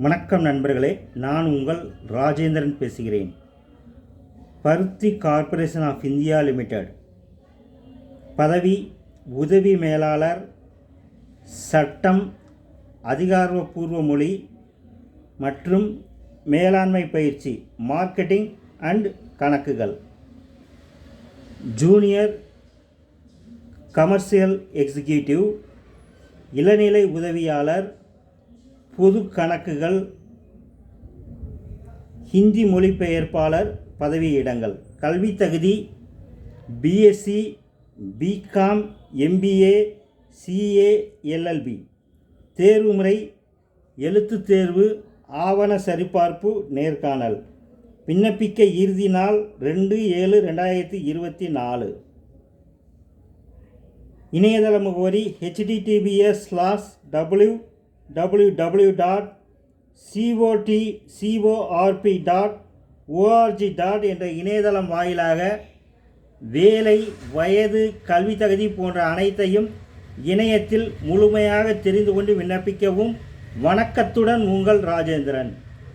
வணக்கம் நண்பர்களே நான் உங்கள் ராஜேந்திரன் பேசுகிறேன். பருத்தி கார்ப்பரேஷன் ஆஃப் இந்தியா லிமிடெட். பதவி உதவி மேலாளர் சட்டம் அதிகாரப்பூர்வ மொழி மற்றும் மேலாண்மை பயிற்சி மார்க்கெட்டிங் அண்ட் கணக்குகள். ஜூனியர் கமர்ஷியல் எக்ஸிக்யூட்டிவ் இளநிலை உதவியாளர் பொது கணக்குகள் ஹிந்தி மொழிபெயர்ப்பாளர் பதவியிடங்கள். கல்வி தகுதி BSc BCom MBA CA LLB தேர்வு முறை எழுத்துத் தேர்வு ஆவண சரிபார்ப்பு நேர்காணல். விண்ணப்பிக்க இறுதி நாள் ரெண்டு ஏழு ரெண்டாயிரத்தி இருபத்தி நாலு. இணையதள முகவரி HTTPS slash W W W dot COD CORP dot ORG dot என்ற இணையதளம் வாயிலாக வேலை வயது கல்வி தகுதி போன்ற அனைத்தையும் இணையத்தில் முழுமையாக தெரிந்து கொண்டு விண்ணப்பிக்கவும் வணக்கத்துடன் உங்கள் ராஜேந்திரன்.